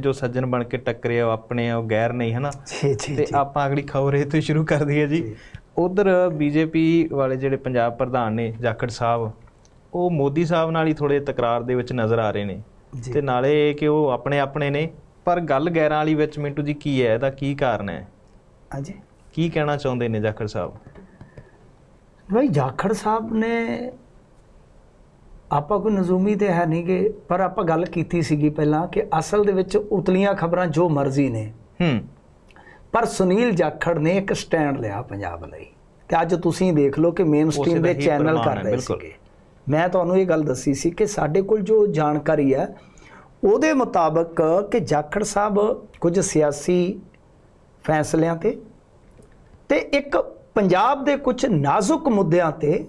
ਜੋ ਸੱਜਣ ਬਣ ਕੇ ਟੱਕਰੇ ਆ ਉਹ ਆਪਣੇ ਆ ਉਹ ਗੈਰ ਨਹੀਂ ਹਨਾ? ਤੇ ਆਪਾਂ ਅਗਲੀ ਖਬਰ ਇਹ ਤੋਂ ਸ਼ੁਰੂ ਕਰ ਦਈਏ ਜੀ। ਉਧਰ ਬੀਜੇਪੀ ਵਾਲੇ ਜਿਹੜੇ ਪੰਜਾਬ ਪ੍ਰਧਾਨ ਨੇ ਜਾਖੜ ਸਾਹਿਬ ਉਹ ਮੋਦੀ ਸਾਹਿਬ ਨਾਲ ਹੀ ਥੋੜੇ ਤਕਰਾਰ ਦੇ ਵਿੱਚ ਨਜ਼ਰ ਆ ਰਹੇ ਨੇ। ਤੇ ਨਾਲੇ ਕਿ ਉਹ ਆਪਣੇ ਆਪਣੇ ਨੇ ਪਰ ਗੱਲ ਗੈਰਾਂ ਵਾਲੀ ਵਿੱਚ ਮਿੰਟੂ ਜੀ ਕੀ ਹੈ ਇਹਦਾ ਕੀ ਕਾਰਨ ਹੈ? ਹਾਂਜੀ। ਕੀ ਕਹਿਣਾ ਚਾਹੁੰਦੇ ਨੇ ਜਾਖੜ ਸਾਹਿਬ? ਭਾਈ ਜਾਖੜ ਸਾਹਿਬ ਨੇ ਆਪਾਂ ਕੋਈ ਨਜ਼ੂਮੀ ਤੇ ਹੈ ਨਹੀਂਗੇ ਪਰ ਆਪਾਂ ਗੱਲ ਕੀਤੀ ਸੀਗੀ ਪਹਿਲਾਂ ਕਿ ਅਸਲ ਦੇ ਵਿੱਚ ਉਤਲੀਆਂ ਖਬਰਾਂ ਜੋ ਮਰਜ਼ੀ ਨੇ। ਹੂੰ। ਪਰ ਸੁਨੀਲ ਜਾਖੜ ਨੇ ਇੱਕ ਸਟੈਂਡ ਲਿਆ ਪੰਜਾਬ ਲਈ ਤੇ ਅੱਜ ਤੁਸੀਂ ਦੇਖ ਲਓ ਕਿ ਮੇਨ ਸਟ੍ਰੀਮ ਦਾ ਚੈਨਲ ਕਰ ਰਹੇ। ਸੀਗੇ। ਮੈਂ ਤੁਹਾਨੂੰ ਇਹ ਗੱਲ ਦੱਸੀ ਸੀ ਕਿ ਸਾਡੇ ਕੋਲ ਜੋ ਜਾਣਕਾਰੀ ਹੈ ਉਹਦੇ ਮੁਤਾਬਕ ਕਿ ਜਾਖੜ ਸਾਹਿਬ ਕੁਝ ਸਿਆਸੀ ਫੈਸਲਿਆਂ ਤੇ ਤੇ ਇੱਕ ਪੰਜਾਬ ਦੇ ਕੁਝ ਨਾਜ਼ੁਕ ਮੁੱਦਿਆਂ ਤੇ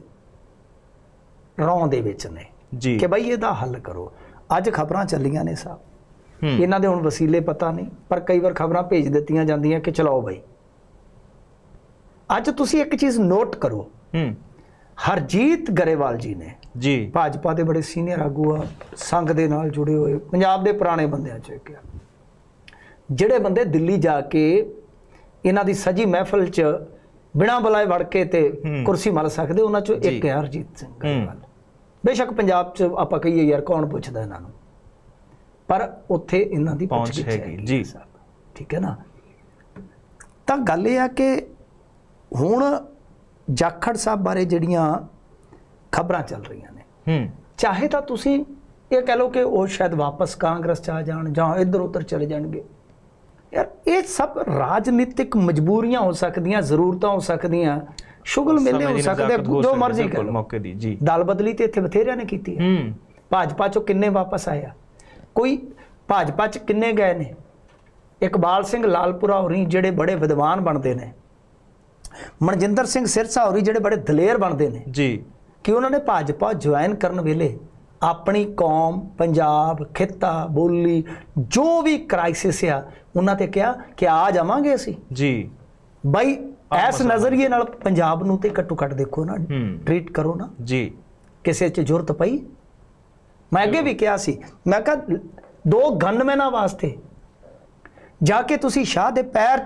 ਰੌਂ ਦੇ ਵਿੱਚ ਨੇ। ਜੀ। ਕਿ ਭਾਈ ਇਹਦਾ ਹੱਲ ਕਰੋ। ਅੱਜ ਖਬਰਾਂ ਚੱਲੀਆਂ ਨੇ ਸਾਹਿਬ ਇਹਨਾਂ ਦੇ ਹੁਣ ਵਸੀਲੇ ਪਤਾ ਨਹੀਂ ਪਰ ਕਈ ਵਾਰ ਖਬਰਾਂ ਭੇਜ ਦਿੱਤੀਆਂ ਜਾਂਦੀਆਂ ਕਿ ਚਲਾਓ ਬਈ। ਅੱਜ ਤੁਸੀਂ ਇੱਕ ਚੀਜ਼ ਨੋਟ ਕਰੋ। ਹੂੰ। ਹਰਜੀਤ ਗਰੇਵਾਲ ਜੀ ਨੇ ਜੀ। ਭਾਜਪਾ ਦੇ ਬੜੇ ਸੀਨੀਅਰ ਆਗੂ ਆ ਸੰਘ ਦੇ ਨਾਲ ਜੁੜੇ ਹੋਏ ਪੰਜਾਬ ਦੇ ਪੁਰਾਣੇ ਬੰਦਿਆਂ ਚੋਂ ਇੱਕ ਆ। ਜਿਹੜੇ ਬੰਦੇ ਦਿੱਲੀ ਜਾ ਕੇ ਇਹਨਾਂ ਦੀ ਸਜੀ ਮਹਿਫਲ 'ਚ ਬਿਨਾਂ ਬੁਲਾਏ ਵੜ ਕੇ ਤੇ। ਕੁਰਸੀ ਮਲ ਸਕਦੇ ਉਹਨਾਂ ਚੋਂ ਇੱਕ। ਹੈ ਹਰਜੀਤ ਸਿੰਘ ਗਰੇਵਾਲ। ਬੇਸ਼ੱਕ ਪੰਜਾਬ 'ਚ ਆਪਾਂ ਕਹੀਏ ਯਾਰ ਕੌਣ ਪੁੱਛਦਾ ਇਹਨਾਂ ਨੂੰ? ਪਰ ਉੱਥੇ ਇਹਨਾਂ ਦੀ ਪਹੁੰਚ ਹੈਗੀ, ਜੀ। ਠੀਕ ਹੈ ਨਾ? ਤਾਂ ਗੱਲ ਇਹ ਆ ਕਿ ਹੁਣ ਜਾਖੜ ਸਾਹਿਬ ਬਾਰੇ ਜਿਹੜੀਆਂ ਖਬਰਾਂ ਚੱਲ ਰਹੀਆਂ ਨੇ ਹੂੰ। ਚਾਹੇ ਤਾਂ ਤੁਸੀਂ ਇਹ ਕਹਿ ਲਓ ਕਿ ਉਹ ਸ਼ਾਇਦ ਵਾਪਸ ਕਾਂਗਰਸ ਚ ਆ ਜਾਣ ਜਾਂ ਇੱਧਰ ਉੱਧਰ ਚਲੇ ਜਾਣਗੇ। ਯਾਰ ਇਹ ਸਭ ਰਾਜਨੀਤਿਕ ਮਜਬੂਰੀਆਂ ਹੋ ਸਕਦੀਆਂ ਜ਼ਰੂਰਤਾਂ ਹੋ ਸਕਦੀਆਂ। ਸ਼ੁਗਲ ਮੇਲੇ ਹੋ ਸਕਦੇ ਜੋ ਮਰਜ਼ੀ ਕਰ ਮੌਕੇ ਦੀ ਜੀ। ਦਲ ਬਦਲੀ ਤੇ ਇੱਥੇ ਬਥੇਰਿਆਂ ਨੇ ਕੀਤੀ ਹੈ। ਹੂੰ। ਭਾਜਪਾ ਚੋਂ ਕਿੰਨੇ ਵਾਪਸ ਆਏ ਆ? ਕੋਈ ਭਾਜਪਾ ਚ ਕਿੰਨੇ ਗਏ ਨੇ? ਇਕਬਾਲ ਸਿੰਘ ਲਾਲਪੁਰਾ ਹੋਰੀ ਜਿਹੜੇ ਬੜੇ ਵਿਦਵਾਨ ਬਣਦੇ ਨੇ। ਮਨਜਿੰਦਰ ਸਿੰਘ ਸਿਰਸਾ ਹੋਰੀ ਜਿਹੜੇ ਬੜੇ ਦਲੇਰ ਬਣਦੇ ਨੇ। ਜੀ। ਕਿ ਉਹਨਾਂ ਨੇ ਭਾਜਪਾ ਜੁਆਇਨ ਕਰਨ ਵੇਲੇ ਆਪਣੀ ਕੌਮ ਪੰਜਾਬ ਖਿੱਤਾ ਬੋਲੀ ਜੋ ਵੀ ਕ੍ਰਾਈਸਿਸ ਆ ਉਹਨਾਂ ਤੇ ਕਿਹਾ ਕਿ ਆ ਜਾਵਾਂਗੇ ਅਸੀਂ। ਜੀ। ਬਾਈ ਐਸ ਨਜ਼ਰੀਏ ਨਾਲ ਪੰਜਾਬ ਨੂੰ ਤੇ ਘੱਟੋ ਘੱਟ ਦੇਖੋ ਨਾ ਟ੍ਰੀਟ ਕਰੋ ਨਾ। ਜੀ। ਕਿਸੇ 'ਚ ਜ਼ਰੂਰਤ ਪਈ? ਮੈਂ ਅੱਗੇ ਵੀ ਕਿਹਾ ਸੀ ਮੈਂ ਕਿਹਾ ਦੋ ਗਨਮੈਨਾਂ ਵਾਸਤੇ। ਜਾ ਕੇ ਤੁਸੀਂ ਸ਼ਾਹ ਦੇ ਪੈਰ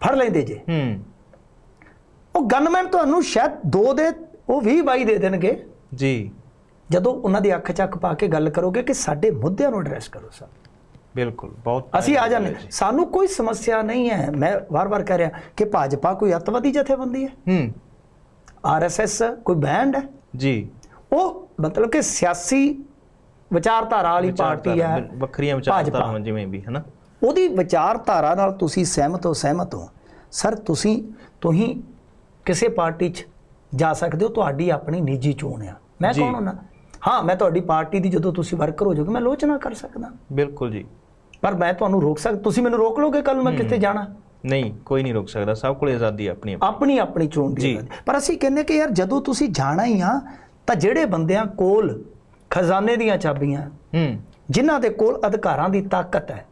ਫੜ ਲੈਂਦੇ ਜੇ। ਹੂੰ। ਉਹ ਗਨਮੈਨ ਤੁਹਾਨੂੰ ਸ਼ਾਇਦ ਦੋ ਦੇ ਉਹ 20 22 ਦੇ ਦੇਣਗੇ। ਜੀ। ਜਦੋਂ ਉਹਨਾਂ ਦੀ ਅੱਖ ਚੱਕ ਪਾ ਕੇ ਗੱਲ ਕਰੋਗੇ ਕਿ ਸਾਡੇ ਮੁੱਦਿਆਂ ਨੂੰ ਐਡਰੈਸ ਕਰੋ ਸਰ। ਬਿਲਕੁਲ ਬਹੁਤ ਅਸੀਂ ਆ ਜਾਂਦੇ ਸਾਨੂੰ ਕੋਈ ਸਮੱਸਿਆ ਨਹੀਂ ਹੈ। ਮੈਂ ਵਾਰ-ਵਾਰ ਕਹਿ ਰਿਹਾ ਕਿ ਭਾਜਪਾ ਕੋਈ ਅੱਤਵਾਦੀ ਜਥੇਬੰਦੀ ਹੈ? ਹੂੰ। ਆਰਐਸਐਸ ਕੋਈ ਬੈਂਡ ਹੈ? ਜੀ। ਉਹ ਮਤਲਬ ਕਿ ਸਿਆਸੀ ਵਿਚਾਰਧਾਰਾ ਵਾਲੀ ਪਾਰਟੀ ਹੈ। ਵੱਖਰੀਆਂ। ਵਿਚਾਰਧਾਰਾਵਾਂ ਜਿਵੇਂ ਵੀ ਹਨਾ? ਉਹਦੀ ਵਿਚਾਰਧਾਰਾ ਨਾਲ ਤੁਸੀਂ ਸਹਿਮਤ ਹੋ ਸਹਿਮਤ ਹੋ। ਸਰ ਤੁਸੀਂ ਤੁਸੀਂ ਕਿਸੇ ਪਾਰਟੀ 'ਚ ਜਾ ਸਕਦੇ ਹੋ। ਤੁਹਾਡੀ ਆਪਣੀ ਨਿੱਜੀ ਚੋਣ ਆ। ਮੈਂ। ਕੌਣ ਹੁੰਦਾ ਹਾਂ ਮੈਂ ਤੁਹਾਡੀ ਪਾਰਟੀ ਦੀ ਜਦੋਂ ਤੁਸੀਂ ਵਰਕਰ ਹੋ ਜਾਓਗੇ ਮੈਂ ਆਲੋਚਨਾ ਕਰ ਸਕਦਾ। ਬਿਲਕੁਲ ਜੀ। ਪਰ ਮੈਂ ਤੁਹਾਨੂੰ ਰੋਕ ਸਕ ਤੁਸੀਂ ਮੈਨੂੰ ਰੋਕ ਲੋਗੇ ਕੱਲ ਮੈਂ ਕਿੱਥੇ ਜਾਣਾ? ਨਹੀਂ ਕੋਈ ਨਹੀਂ ਰੋਕ ਸਕਦਾ ਸਭ ਕੋਲ ਆਜ਼ਾਦੀ ਆਪਣੀ ਆਪਣੀ। ਆਪਣੀ ਚੋਣ ਦੀ। ਪਰ ਅਸੀਂ ਕਹਿੰਦੇ ਕਿ ਯਾਰ ਜਦੋਂ ਤੁਸੀਂ ਜਾਣਾ ਹੀ ਆ ਤਾਂ ਜਿਹੜੇ ਬੰਦਿਆਂ ਕੋਲ ਖਜ਼ਾਨੇ ਦੀਆਂ ਚਾਬੀਆਂ ਹੂੰ। ਜਿਨ੍ਹਾਂ ਦੇ ਕੋਲ ਅਧਿਕਾਰਾਂ ਦੀ ਤਾਕਤ ਹੈ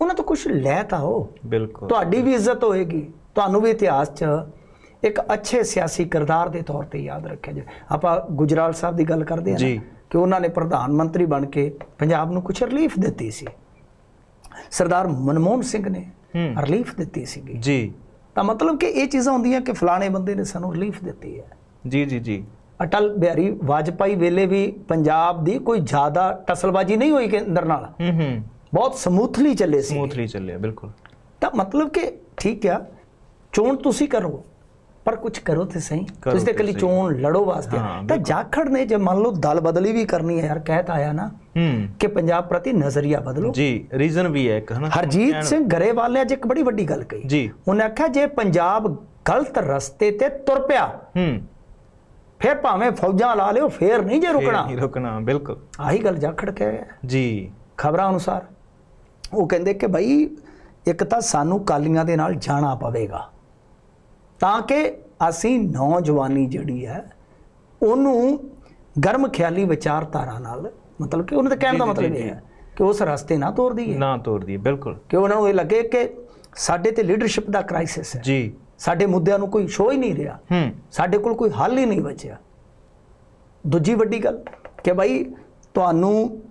ਉਹਨਾਂ ਤੋਂ ਕੁਝ ਲੈ ਤਾਂ ਹੋ। ਬਿਲਕੁਲ। ਤੁਹਾਡੀ ਵੀ ਇੱਜ਼ਤ ਹੋਏਗੀ। ਤੁਹਾਨੂੰ ਵੀ ਇਤਿਹਾਸ 'ਚ ਇੱਕ ਅੱਛੇ ਸਿਆਸੀ ਕਿਰਦਾਰ ਦੇ ਤੌਰ ਤੇ ਯਾਦ ਰੱਖਿਆ ਜਾਵੇ। ਆਪਾਂ ਗੁਜਰਾਲ ਸਾਹਿਬ ਦੀ ਗੱਲ ਕਰਦੇ ਹਾਂ ਜੀ। ਕਿ ਉਹਨਾਂ ਨੇ ਪ੍ਰਧਾਨ ਮੰਤਰੀ ਬਣ ਕੇ ਪੰਜਾਬ ਨੂੰ ਕੁਝ ਰਿਲੀਫ ਦਿੱਤੀ ਸੀ। ਸਰਦਾਰ ਮਨਮੋਹਨ ਸਿੰਘ ਨੇ ਰਿਲੀਫ ਦਿੱਤੀ ਸੀਗੀ। ਜੀ। ਤਾਂ ਮਤਲਬ ਕਿ ਇਹ ਚੀਜ਼ਾਂ ਹੁੰਦੀਆਂ ਕਿ ਫਲਾਣੇ ਬੰਦੇ ਨੇ ਸਾਨੂੰ ਰਿਲੀਫ ਦਿੱਤੀ ਹੈ। ਜੀ ਜੀ ਜੀ। ਅਟਲ ਬਿਹਾਰੀ ਵਾਜਪਾਈ ਵੇਲੇ ਵੀ ਪੰਜਾਬ ਦੀ ਕੋਈ ਜ਼ਿਆਦਾ ਟਸਲਬਾਜੀ ਨਹੀਂ ਹੋਈ ਕੇਂਦਰ ਨਾਲ। ਹੂੰ ਹੂੰ। ਬਹੁਤ ਸਮੂਥਲੀ ਚੱਲੇ ਸੀ ਸਮੂਥਲੀ ਚੱਲਿਆ ਬਿਲਕੁਲ। ਤਾਂ ਮਤਲਬ ਕਿ ਠੀਕ ਆ ਚੋਣ ਤੁਸੀਂ ਕਰੋ। ਪਰ ਕੁਝ ਕਰੋ ਤੇ ਸਹੀ। ਤੁਸੀਂ ਤੇ ਸਹੀ। ਚੋਣ ਲੜੋ ਵਾਸਤੇ ਤਾਂ ਜਾਖੜ ਨੇ ਜੇ ਮੰਨ ਲਓ ਦਲ ਬਦਲੀ ਵੀ ਕਰਨੀ ਹੈ ਯਾਰ ਕਹਿਤ ਆਇਆ ਨਾ ਹੂੰ। ਕਿ ਪੰਜਾਬ ਪ੍ਰਤੀ ਨਜ਼ਰੀਆ ਬਦਲੋ। ਜੀ ਰੀਜ਼ਨ ਵੀ ਹੈ ਇੱਕ ਹਨਾ? ਹਰਜੀਤ ਸਿੰਘ ਗਰੇਵਾਲ ਨੇ ਅੱਜ ਇੱਕ ਬੜੀ ਵੱਡੀ ਗੱਲ ਕਹੀ। ਜੀ। ਉਹਨੇ ਆਖਿਆ ਜੇ ਪੰਜਾਬ ਗਲਤ ਰਸਤੇ ਤੇ ਤੁਰ ਪਿਆ ਹੂੰ। ਫਿਰ ਭਾਵੇਂ ਫੌਜਾਂ ਲਾ ਲਿਓ ਫੇਰ ਨਹੀਂ ਜੇ ਰੁਕਣਾ। ਨਹੀਂ ਰੁਕਣਾ ਬਿਲਕੁਲ। ਆਹੀ ਗੱਲ ਜਾਖੜ ਕਹਿ ਰਿਹਾ। ਜੀ। ਖਬਰਾਂ ਅਨੁਸਾਰ। ਉਹ ਕਹਿੰਦੇ ਕਿ ਭਾਈ ਇੱਕ ਤਾਂ ਸਾਨੂੰ ਕਾਲੀਆਂ ਦੇ ਨਾਲ ਜਾਣਾ ਪਵੇਗਾ। ਤਾਂ ਕਿ ਅਸੀਂ ਨੌਜਵਾਨੀ ਜਿਹੜੀ ਹੈ ਉਹਨੂੰ ਗਰਮ ਖਿਆਲੀ ਵਿਚਾਰਧਾਰਾ ਨਾਲ ਮਤਲਬ ਕਿ ਉਹਨਾਂ ਦਾ ਕਹਿਣ ਦਾ ਮਤਲਬ। ਇਹ ਹੈ ਕਿ ਉਸ ਰਸਤੇ ਨਾ ਤੋਰ ਦਈਏ ਨਾ ਤੋੜਦੀ ਹੈ ਬਿਲਕੁਲ। ਕਿ ਉਹਨਾਂ ਨੂੰ ਇਹ ਲੱਗੇ ਕਿ ਸਾਡੇ ਤੇ ਲੀਡਰਸ਼ਿਪ ਦਾ ਕ੍ਰਾਈਸਿਸ ਹੈ। ਜੀ। ਸਾਡੇ ਮੁੱਦਿਆਂ ਨੂੰ ਕੋਈ ਸ਼ੋ ਹੀ ਨਹੀਂ ਰਿਹਾ। ਹੂੰ। ਸਾਡੇ ਕੋਲ ਕੋਈ ਹੱਲ ਹੀ ਨਹੀਂ ਬਚਿਆ। ਦੂਜੀ ਵੱਡੀ ਗੱਲ ਕਿ ਭਾਈ ਤੁਹਾਨੂੰ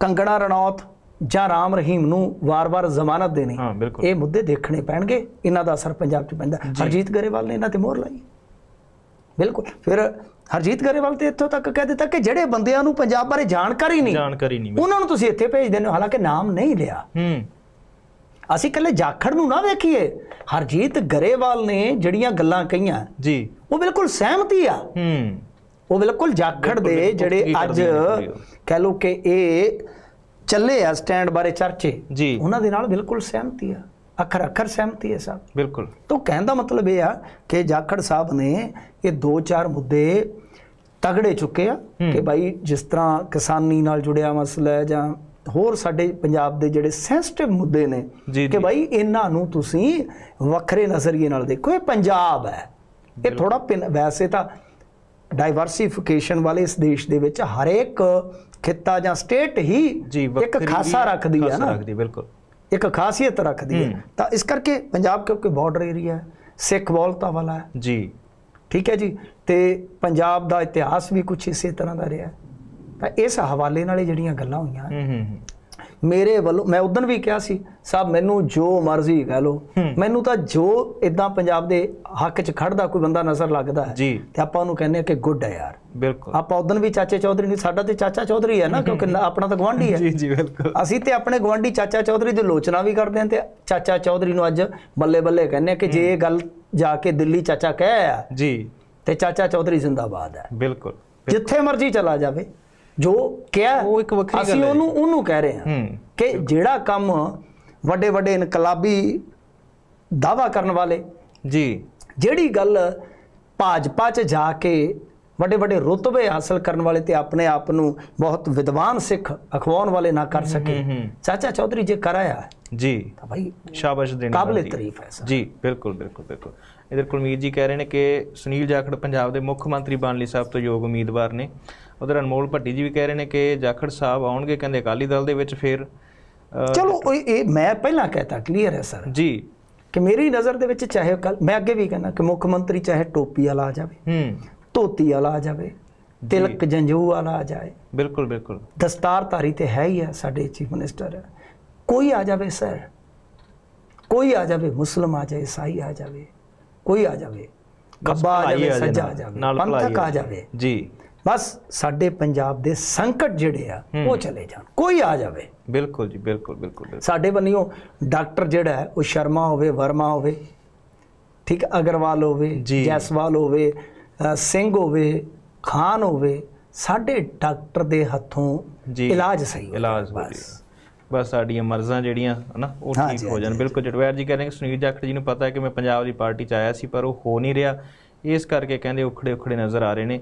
ਕੰਗਣਾ ਰਣੌਤ ਜਾਂ ਰਾਮ ਰਹੀਮ ਨੂੰ ਵਾਰ-ਵਾਰ ਜ਼ਮਾਨਤ ਦੇਣੀ ਇਹ ਮੁੱਦੇ ਦੇਖਣੇ ਪੈਣਗੇ। ਇਹਨਾਂ ਦਾ ਅਸਰ ਪੰਜਾਬ 'ਚ ਪੈਂਦਾ। ਹਰਜੀਤ ਗਰੇਵਾਲ ਨੇ ਇਹਨਾਂ ਤੇ ਮੋਹਰ ਲਾਈ। ਬਿਲਕੁਲ। ਫਿਰ ਹਰਜੀਤ ਗਰੇਵਾਲ ਤੇ ਇੱਥੋਂ ਤੱਕ ਕਹਿ ਦਿੱਤਾ ਕਿ ਜਿਹੜੇ ਬੰਦਿਆਂ ਨੂੰ ਪੰਜਾਬ ਬਾਰੇ ਜਾਣਕਾਰੀ ਨਹੀਂ ਜਾਣਕਾਰੀ ਨਹੀਂ ਉਹਨਾਂ ਨੂੰ ਤੁਸੀਂ ਇੱਥੇ ਭੇਜ ਦਿੰਦੇ ਹੋ। ਹਾਲਾਂਕਿ ਨਾਮ ਨਹੀਂ ਲਿਆ। ਹੂੰ। ਅਸੀਂ ਇਕੱਲੇ ਜਾਖੜ ਨੂੰ ਨਾ ਵੇਖੀਏ। ਹਰਜੀਤ ਗਰੇਵਾਲ ਨੇ ਜਿਹੜੀਆਂ ਗੱਲਾਂ ਕਹੀਆਂ ਜੀ। ਉਹ ਬਿਲਕੁਲ ਸਹਿਮਤੀ ਆ। ਹੂੰ। ਉਹ ਬਿਲਕੁਲ ਜਾਖੜ ਦੇ ਜਿਹੜੇ ਅੱਜ। ਕਹਿ ਲੋ ਕਿ ਇਹ ਚੱਲੇ ਆ ਸਟੈਂਡ ਬਾਰੇ ਚਰਚੇ ਜੀ। ਉਹਨਾਂ ਦੇ ਨਾਲ ਬਿਲਕੁਲ ਸਹਿਮਤੀ ਆ। ਅੱਖਰ ਅੱਖਰ ਸਹਿਮਤੀ ਹੈ ਸਭ। ਬਿਲਕੁਲ। ਤੋਂ ਕਹਿਣ ਦਾ ਮਤਲਬ ਇਹ ਆ ਕਿ ਜਾਖੜ ਸਾਹਿਬ ਨੇ ਇਹ ਦੋ ਚਾਰ ਮੁੱਦੇ ਤਗੜੇ ਚੁੱਕੇ ਆ ਕਿ ਭਾਈ ਜਿਸ ਤਰ੍ਹਾਂ ਕਿਸਾਨੀ ਨਾਲ ਜੁੜਿਆ ਮਸਲਾ ਹੈ ਜਾਂ ਹੋਰ ਸਾਡੇ ਪੰਜਾਬ ਦੇ ਜਿਹੜੇ ਸੈਂਸਿਟਿਵ ਮੁੱਦੇ ਨੇ ਕਿ। ਭਾਈ ਇਹਨਾਂ ਨੂੰ ਤੁਸੀਂ ਵੱਖਰੇ ਨਜ਼ਰੀਏ ਨਾਲ ਦੇਖੋ ਇਹ ਪੰਜਾਬ ਹੈ। ਇਹ ਥੋੜਾ ਵੈਸੇ ਤਾਂ ਡਾਈਵਰਸਿਫਿਕੇਸ਼ਨ ਵਾਲੇ ਇਸ ਦੇਸ਼ ਦੇ ਵਿੱਚ ਹਰੇਕ ਖਿੱਤਾ ਜਾਂ ਸਟੇਟ ਹੀ ਇੱਕ ਖਾਸਾ ਰੱਖਦੀ ਹੈ ਨਾ। ਰੱਖਦੀ ਬਿਲਕੁਲ। ਇੱਕ ਖਾਸੀਅਤ ਰੱਖਦੀ ਹੈ। ਤਾਂ ਇਸ ਕਰਕੇ ਪੰਜਾਬ ਕਿਉਂਕਿ ਬਾਰਡਰ ਏਰੀਆ ਹੈ ਸਿੱਖ ਬਹੁਲਤਾ ਵਾਲਾ ਹੈ। ਜੀ। ਠੀਕ ਹੈ ਜੀ। ਤੇ ਪੰਜਾਬ ਦਾ ਇਤਿਹਾਸ ਵੀ ਕੁਝ ਇਸੇ ਤਰ੍ਹਾਂ ਦਾ ਰਿਹਾ। ਤਾਂ ਇਸ ਹਵਾਲੇ ਨਾਲ ਜਿਹੜੀਆਂ ਗੱਲਾਂ ਹੋਈਆਂ ਹੂੰ ਹੂੰ ਹੂੰ। ਮੇਰੇ ਵੱਲੋਂ ਮੈਂ ਉਦੋਂ ਵੀ ਕਿਹਾ ਸੀ ਸਾਹਿਬ ਮੈਨੂੰ ਜੋ ਮਰਜ਼ੀ ਕਹਿ ਲਓ। ਮੈਨੂੰ ਤਾਂ ਜੋ ਇਦਾਂ ਪੰਜਾਬ ਦੇ ਹੱਕ 'ਚ ਖੜਦਾ ਕੋਈ ਬੰਦਾ ਨਜ਼ਰ ਲੱਗਦਾ ਹੈ ਤੇ ਆਪਾਂ ਉਹਨੂੰ ਕਹਿੰਦੇ ਆ ਕਿ ਗੁੱਡ ਹੈ ਯਾਰ। ਬਿਲਕੁਲ। ਆਪਾਂ ਉਦੋਂ ਵੀ ਚਾਚੇ ਚੌਧਰੀ ਨੂੰ ਸਾਡਾ ਤੇ ਚਾਚਾ ਚੌਧਰੀ ਹੈ ਨਾ ਕਿਉਂਕਿ ਆਪਣਾ ਤਾਂ ਗਵਾਂਢੀ ਹੈ। ਜੀ ਜੀ ਬਿਲਕੁਲ। ਅਸੀਂ ਤੇ ਆਪਣੇ ਗਵਾਂਢੀ ਚਾਚਾ ਚੌਧਰੀ ਦੀ ਲੋਚਨਾ ਵੀ ਕਰਦੇ ਹਾਂ ਤੇ ਚਾਚਾ ਚੌਧਰੀ ਨੂੰ ਅੱਜ ਬੱਲੇ ਬੱਲੇ ਕਹਿੰਦੇ ਆ ਕਿ ਜੇ ਇਹ ਗੱਲ ਜਾ ਕੇ ਦਿੱਲੀ ਚਾਚਾ ਕਹਿ ਆਇਆ ਜੀ। ਤੇ ਚਾਚਾ ਚੌਧਰੀ ਜ਼ਿੰਦਾਬਾਦ ਹੈ। ਬਿਲਕੁਲ। ਜਿੱਥੇ ਮਰਜ਼ੀ ਚਲਾ ਜਾਵੇ। ਜੋ ਕਿਹਾ ਉਹ ਇੱਕ ਵੱਖਰੀ ਅਸੀਂ ਗੱਲ ਹੈ। ਉਹਨੂੰ ਉਹਨੂੰ ਕਹਿ ਰਹੇ ਹੂੰ ਕਿ ਜਿਹੜਾ ਕੰਮ ਵੱਡੇ ਵੱਡੇ ਇਨਕਲਾਬੀ ਦਾਵਾ ਕਰਨ ਵਾਲੇ ਜੀ। ਜਿਹੜੀ ਗੱਲ ਭਾਜਪਾ 'ਚ ਜਾ ਕੇ ਵੱਡੇ ਵੱਡੇ ਰੁਤਬੇ ਹਾਸਲ ਕਰਨ ਵਾਲੇ ਤੇ ਆਪਣੇ ਆਪ ਨੂੰ ਬਹੁਤ ਵਿਦਵਾਨ ਸਿੱਖ ਅਖਵਾਉਣ ਵਾਲੇ ਨਾ ਕਰ ਸਕੇ। ਚਾਚਾ ਚੌਧਰੀ ਜੇ ਕਰਾਇਆ ਜੀ। ਤਾਂ ਭਾਈ ਸ਼ਾਬਾਸ਼ ਦੇਣੀ ਕਾਬਲੇ। ਤਾਰੀਫ ਹੈ ਜੀ ਬਿਲਕੁਲ ਬਿਲਕੁਲ ਬਿਲਕੁਲ। ਇਧਰ ਕੁਲਮੀਤ ਜੀ ਕਹਿ ਰਹੇ ਨੇ ਕਿ ਸੁਨੀਲ ਜਾਖੜ ਪੰਜਾਬ ਦੇ ਮੁੱਖ ਮੰਤਰੀ ਬਣਨ ਲਈ ਸਭ ਤੋਂ ਯੋਗ ਉਮੀਦਵਾਰ ਨੇ। ਉਧਰ ਅਨਮੋਲ ਭੱਟੀ ਜੀ ਵੀ ਕਹਿ ਰਹੇ ਨੇ ਕਿ ਜਾਖੜ ਸਾਹਿਬ ਆਉਣਗੇ ਕਹਿੰਦੇ ਅਕਾਲੀ ਦਲ ਦੇ ਵਿੱਚ ਫਿਰ ਚਲੋ ਇਹ ਮੈਂ ਪਹਿਲਾਂ ਕਹਿਤਾ ਕਲੀਅਰ ਹੈ ਸਰ। ਜੀ। ਕਿ ਮੇਰੀ ਨਜ਼ਰ ਦੇ ਵਿੱਚ ਚਾਹੇ ਕੱਲ ਮੈਂ ਅੱਗੇ ਵੀ ਕਹਿੰਦਾ ਕਿ ਮੁੱਖ ਮੰਤਰੀ ਚਾਹੇ ਟੋਪੀ ਵਾਲਾ ਆ ਜਾਵੇ। ਹੂੰ। ਧੋਤੀ ਵਾਲਾ ਆ ਜਾਵੇ ਤਿਲਕ ਜੰਜੂ ਵਾਲਾ ਆ ਜਾਏ। ਬਿਲਕੁਲ ਬਿਲਕੁਲ। ਦਸਤਾਰਧਾਰੀ ਤੇ ਹੈ ਹੀ ਹੈ ਸਾਡੇ ਚੀਫ ਮਿਨਿਸਟਰ। ਕੋਈ ਆ ਜਾਵੇ ਸਰ ਕੋਈ ਆ ਜਾਵੇ ਮੁਸਲਮ ਆ ਜਾਏ ਈਸਾਈ ਆ ਜਾਵੇ ਕੋਈ ਆ ਜਾਵੇ ਗੱਬਾ ਆ ਜਾਵੇ ਸੱਜਾ ਆ ਜਾਵੇ ਪੰਥਕ ਆ ਜਾਵੇ। ਜੀ। ਬਸ ਸਾਡੇ ਪੰਜਾਬ ਦੇ ਸੰਕਟ ਜਿਹੜੇ ਆ ਉਹ ਚਲੇ ਜਾਣ। ਕੋਈ ਆ ਜਾਵੇ। ਬਿਲਕੁਲ ਜੀ ਬਿਲਕੁਲ ਬਿਲਕੁਲ। ਸਾਡੇ ਬੰਨਿਓ ਡਾਕਟਰ ਜਿਹੜਾ ਹੈ ਉਹ ਸ਼ਰਮਾ ਹੋਵੇ ਵਰਮਾ ਹੋਵੇ ਠੀਕ ਅਗਰਵਾਲ ਹੋਵੇ। ਜੈਸਵਾਲ ਹੋਵੇ ਸਿੰਘ ਹੋਵੇ ਖਾਨ ਹੋਵੇ ਸਾਡੇ ਡਾਕਟਰ ਦੇ ਹੱਥੋਂ ਜੀ। ਇਲਾਜ ਸਹੀ ਇਲਾਜ ਜੀ ਬਸ। ਸਾਡੀਆਂ ਮਰਜ਼ਾਂ ਜਿਹੜੀਆਂ ਹਨਾ ਉਹ ਠੀਕ ਹੋ ਜਾਣ। ਬਿਲਕੁਲ ਜਟਵੈਰ ਜੀ ਕਹਿੰਦੇ ਕਿ ਸੁਨੀਲ ਜਾਖੜ ਜੀ ਨੂੰ ਪਤਾ ਹੈ ਕਿ ਮੈਂ ਪੰਜਾਬ ਦੀ ਪਾਰਟੀ ਚ ਆਇਆ ਸੀ ਪਰ ਉਹ ਹੋ ਨਹੀਂ ਰਿਹਾ। ਇਸ ਕਰਕੇ ਕਹਿੰਦੇ ਉਖੜੇ ਉਖੜੇ ਨਜ਼ਰ ਆ ਰਹੇ ਨੇ।